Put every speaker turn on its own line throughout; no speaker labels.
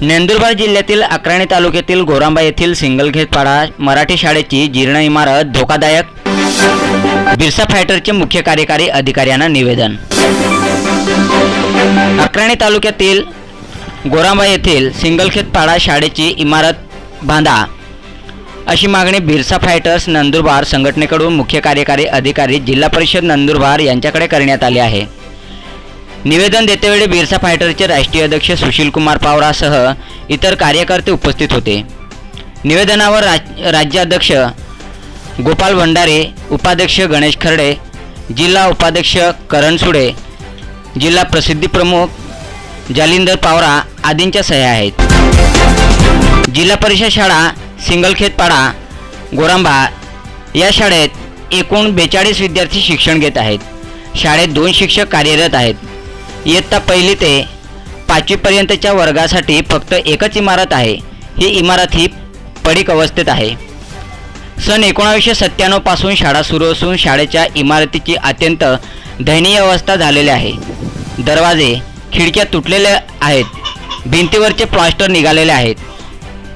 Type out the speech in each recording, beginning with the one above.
नंदुरबार जिल्ह्यातील अक्राणी तालुक्यातील गोरांबा येथील सिंगलखेतपाडा मराठी शाळेची जीर्ण इमारत धोकादायक. बिरसा फायटरचे मुख्य कार्यकारी अधिकाऱ्यांना निवेदन. अक्राणी तालुक्यातील गोरांबा येथील सिंगलखेतपाडा शाळेची इमारत बांधा. अशी मागणी बिरसा फायटर्स नंदुरबार संघटनेकडून मुख्य कार्यकारी अधिकारी जिल्हा परिषद नंदुरबार यांच्याकडे करण्यात आली आहे. निवेदन देतेवेळी बिरसा फायटरचे राष्ट्रीय अध्यक्ष सुशील कुमार पावरासह इतर कार्यकर्ते उपस्थित होते. निवेदनावर राज राज्याध्यक्ष गोपाल भंडारे उपाध्यक्ष गणेश खर्डे जिल्हा उपाध्यक्ष करण सुडे जिल्हा प्रसिद्धी प्रमुख जालिंदर पावरा आदींच्या सह्या आहेत. जिल्हा परिषद शाळा सिंगलखेतपाडा गोरांबा या शाळेत एकूण बेचाळीस विद्यार्थी शिक्षण घेत आहेत. शाळेत दोन शिक्षक कार्यरत आहेत. इयत्ता पहिली ते पाचवीपर्यंतच्या वर्गासाठी फक्त एकच इमारत आहे. ही इमारत ही पडीक अवस्थेत आहे. सन एकोणावीसशे सत्त्याण्णवपासून शाळा सुरू असून शाळेच्या इमारतीची अत्यंत दयनीय अवस्था झालेली आहे. दरवाजे खिडक्या तुटलेल्या आहेत. भिंतीवरचे प्लास्टर निघालेले आहेत.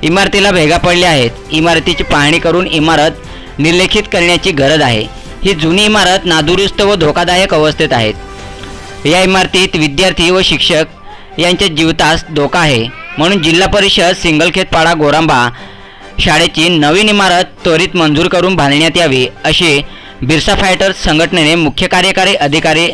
इमारतीला भेगा पडल्या आहेत. इमारतीची पाहणी करून इमारत निर्लेखित करण्याची गरज आहे. ही जुनी इमारत नादुरुस्त व धोकादायक अवस्थेत आहेत या इमारतीत विद्यार्थी व शिक्षक यांच्या जीवितास धोका आहे. म्हणून जिल्हा परिषद सिंगलखेतपाडा गोरांबा शाळेची नवीन इमारत त्वरित मंजूर करून बांधण्यात यावी अशी बिरसा फायटर्स संघटनेने मुख्य कार्यकारी अधिकारी